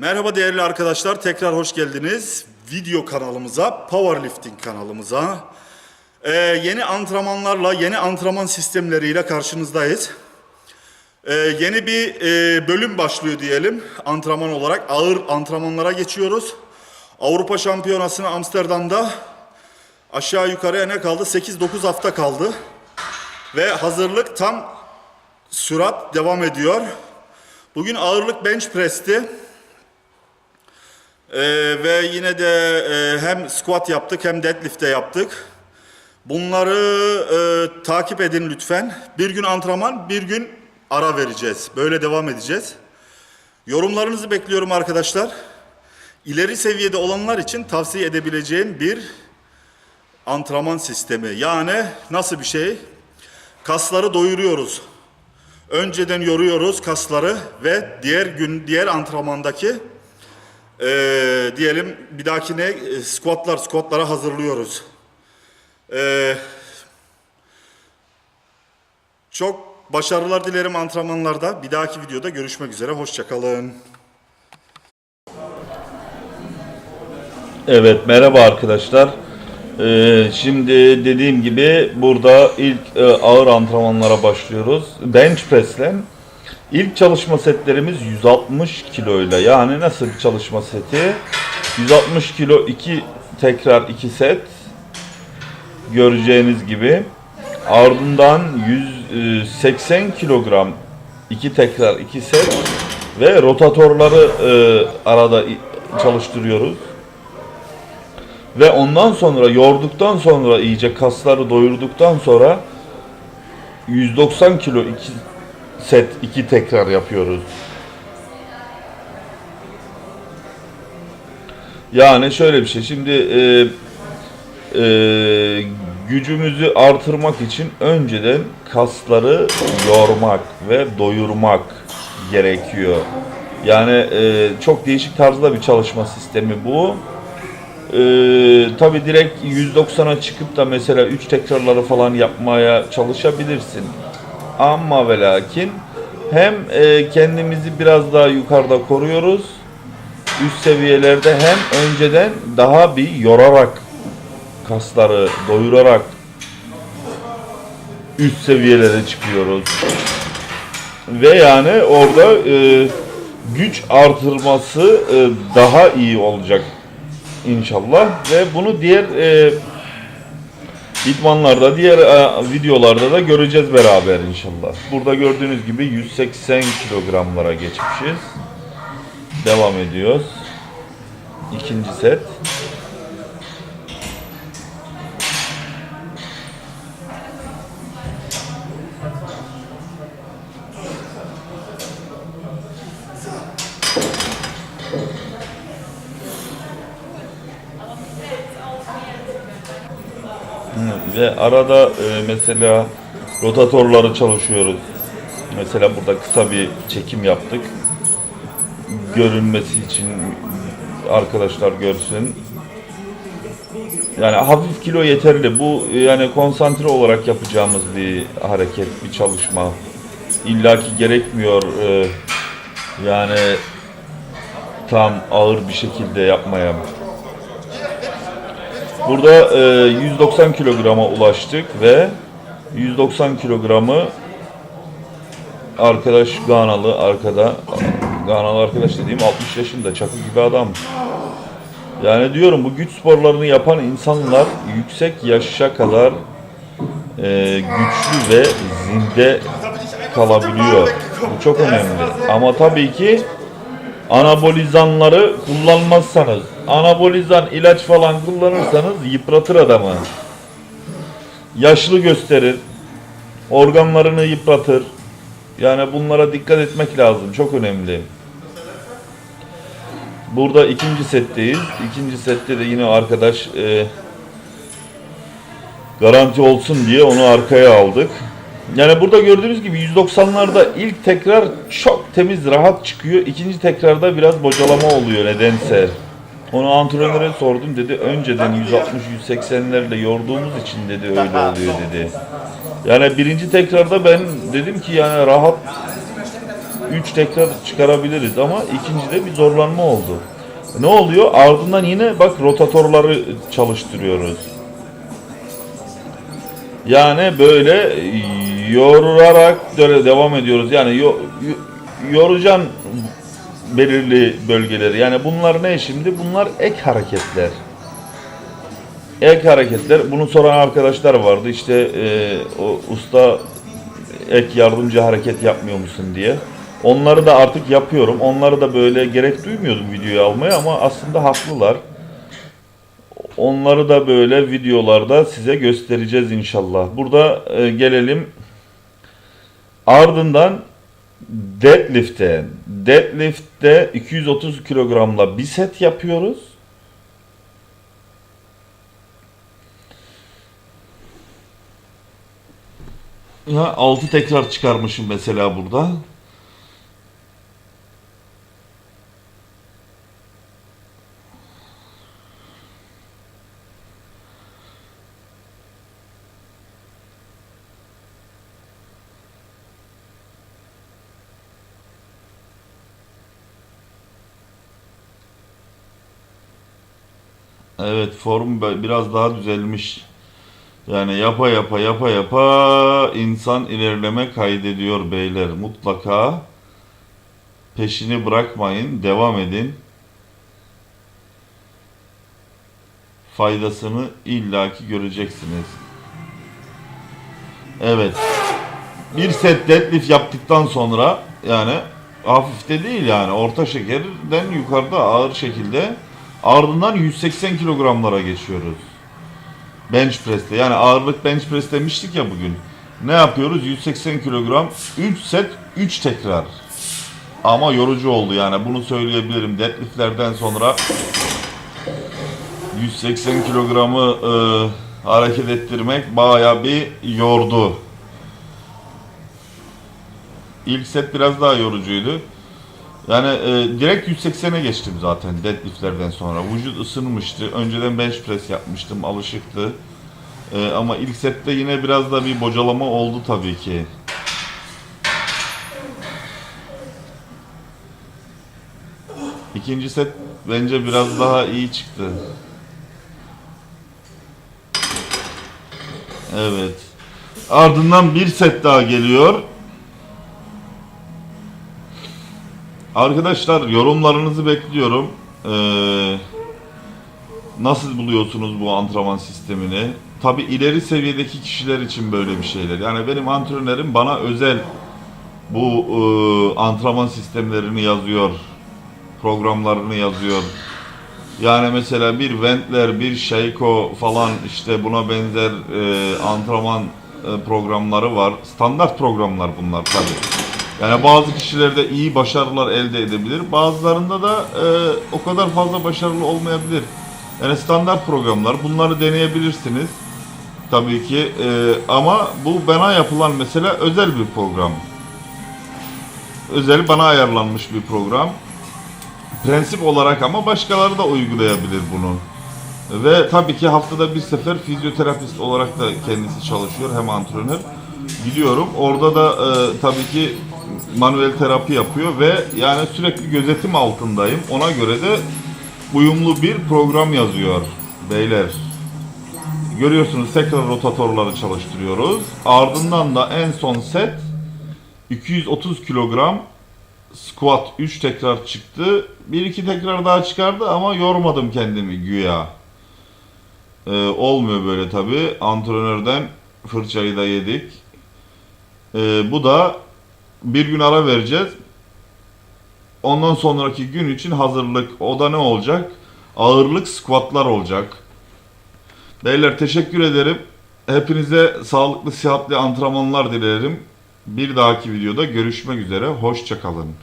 Merhaba değerli arkadaşlar, tekrar hoş geldiniz video kanalımıza, Powerlifting kanalımıza. Ee, yeni antrenmanlarla, yeni antrenman sistemleriyle karşınızdayız. Ee, yeni bir e, bölüm başlıyor diyelim antrenman olarak. Ağır antrenmanlara geçiyoruz. Avrupa Şampiyonası'na Amsterdam'da aşağı yukarıya ne kaldı? 8-9 hafta kaldı. Ve hazırlık tam sürat devam ediyor. Bugün ağırlık bench press'ti. Ee, ve yine de e, hem squat yaptık hem deadlift de yaptık. Bunları e, takip edin lütfen. Bir gün antrenman, bir gün ara vereceğiz. Böyle devam edeceğiz. Yorumlarınızı bekliyorum arkadaşlar. İleri seviyede olanlar için tavsiye edebileceğim bir antrenman sistemi. Yani nasıl bir şey? Kasları doyuruyoruz. Önceden yoruyoruz kasları ve diğer gün diğer antrenmandaki ee, diyelim bir dahakine e, squatlar, squatlara hazırlıyoruz. Ee, çok başarılar dilerim antrenmanlarda. Bir dahaki videoda görüşmek üzere. Hoşçakalın. Evet merhaba arkadaşlar. Ee, şimdi dediğim gibi burada ilk e, ağır antrenmanlara başlıyoruz. Bench press'le ilk çalışma setlerimiz 160 kiloyla. Yani nasıl bir çalışma seti? 160 kilo 2 tekrar 2 set göreceğiniz gibi. Ardından 180 kilogram 2 tekrar 2 set ve rotatorları e, arada çalıştırıyoruz. Ve ondan sonra yorduktan sonra iyice kasları doyurduktan sonra 190 kilo 2 set 2 tekrar yapıyoruz. Yani şöyle bir şey. Şimdi e, e, gücümüzü artırmak için önceden kasları yormak ve doyurmak gerekiyor. Yani e, çok değişik tarzda bir çalışma sistemi bu. Ee, tabii direkt 190'a çıkıp da mesela 3 tekrarları falan yapmaya çalışabilirsin. Ama ve lakin hem e, kendimizi biraz daha yukarıda koruyoruz. Üst seviyelerde hem önceden daha bir yorarak kasları doyurarak üst seviyelere çıkıyoruz. Ve yani orada e, güç artırması e, daha iyi olacak inşallah ve bunu diğer e, idmanlarda, diğer e, videolarda da göreceğiz beraber inşallah. Burada gördüğünüz gibi 180 kilogramlara geçmişiz. Devam ediyoruz. İkinci set. Ve arada e, mesela rotatorları çalışıyoruz. Mesela burada kısa bir çekim yaptık. Görünmesi için arkadaşlar görsün. Yani hafif kilo yeterli. Bu yani konsantre olarak yapacağımız bir hareket, bir çalışma. İlla ki gerekmiyor e, yani tam ağır bir şekilde yapmaya. Burada e, 190 kilograma ulaştık ve 190 kilogramı arkadaş Ganalı arkada Ganalı arkadaş dediğim 60 yaşında çakı gibi adam. Yani diyorum bu güç sporlarını yapan insanlar yüksek yaşa kadar e, güçlü ve zinde kalabiliyor. Bu çok önemli. Ama tabii ki anabolizanları kullanmazsanız, anabolizan ilaç falan kullanırsanız yıpratır adamı. Yaşlı gösterir, organlarını yıpratır. Yani bunlara dikkat etmek lazım, çok önemli. Burada ikinci setteyiz. İkinci sette de yine arkadaş e, garanti olsun diye onu arkaya aldık. Yani burada gördüğünüz gibi 190'larda ilk tekrar çok temiz rahat çıkıyor. İkinci tekrarda biraz bocalama oluyor nedense. Onu antrenöre sordum dedi önceden 160-180'lerle yorduğumuz için dedi öyle oluyor dedi. Yani birinci tekrarda ben dedim ki yani rahat 3 tekrar çıkarabiliriz ama ikincide bir zorlanma oldu. Ne oluyor? Ardından yine bak rotatorları çalıştırıyoruz. Yani böyle yorarak böyle devam ediyoruz. Yani yo, yo- yoracaksın belirli bölgeleri. Yani bunlar ne şimdi? Bunlar ek hareketler. Ek hareketler. Bunu soran arkadaşlar vardı. İşte e, o usta ek yardımcı hareket yapmıyor musun diye. Onları da artık yapıyorum. Onları da böyle gerek duymuyordum videoyu almaya ama aslında haklılar. Onları da böyle videolarda size göstereceğiz inşallah. Burada e, gelelim ardından deadlift'e. Deadlift'te 230 kilogramla bir set yapıyoruz. Ya 6 tekrar çıkarmışım mesela burada. Evet form biraz daha düzelmiş. Yani yapa yapa yapa yapa insan ilerleme kaydediyor beyler. Mutlaka peşini bırakmayın, devam edin. Faydasını illaki göreceksiniz. Evet. Bir set deadlift yaptıktan sonra yani hafif de değil yani orta şekerden yukarıda ağır şekilde ardından 180 kilogramlara geçiyoruz. Bench press'te. Yani ağırlık bench press demiştik ya bugün. Ne yapıyoruz? 180 kilogram 3 set 3 tekrar. Ama yorucu oldu yani bunu söyleyebilirim. Deadlift'lerden sonra 180 kilogramı e, hareket ettirmek baya bir yordu. İlk set biraz daha yorucuydu. Yani e, direkt 180'e geçtim zaten deadliftlerden sonra. Vücut ısınmıştı. Önceden bench press yapmıştım, alışıktı. E, ama ilk sette yine biraz da bir bocalama oldu tabii ki. İkinci set bence biraz daha iyi çıktı. Evet. Ardından bir set daha geliyor. Arkadaşlar yorumlarınızı bekliyorum. Ee, nasıl buluyorsunuz bu antrenman sistemini? Tabi ileri seviyedeki kişiler için böyle bir şeyler. Yani benim antrenörüm bana özel bu e, antrenman sistemlerini yazıyor. Programlarını yazıyor. Yani mesela bir Wendler, bir Sheiko falan işte buna benzer e, antrenman e, programları var. Standart programlar bunlar tabii. Yani bazı kişilerde iyi başarılar elde edebilir. Bazılarında da e, o kadar fazla başarılı olmayabilir. Yani standart programlar. Bunları deneyebilirsiniz. Tabii ki. E, ama bu bana yapılan mesela özel bir program. Özel bana ayarlanmış bir program. Prensip olarak ama başkaları da uygulayabilir bunu. Ve tabii ki haftada bir sefer fizyoterapist olarak da kendisi çalışıyor hem antrenör. Gidiyorum. Orada da e, tabii ki manuel terapi yapıyor ve yani sürekli gözetim altındayım. Ona göre de uyumlu bir program yazıyor beyler. Görüyorsunuz tekrar rotatorları çalıştırıyoruz. Ardından da en son set 230 kilogram squat 3 tekrar çıktı. 1-2 tekrar daha çıkardı ama yormadım kendimi güya. Ee, olmuyor böyle tabi. Antrenörden fırçayı da yedik. Ee, bu da bir gün ara vereceğiz. Ondan sonraki gün için hazırlık. O da ne olacak? Ağırlık squatlar olacak. Beyler teşekkür ederim. Hepinize sağlıklı, sıhhatli antrenmanlar dilerim. Bir dahaki videoda görüşmek üzere. Hoşçakalın.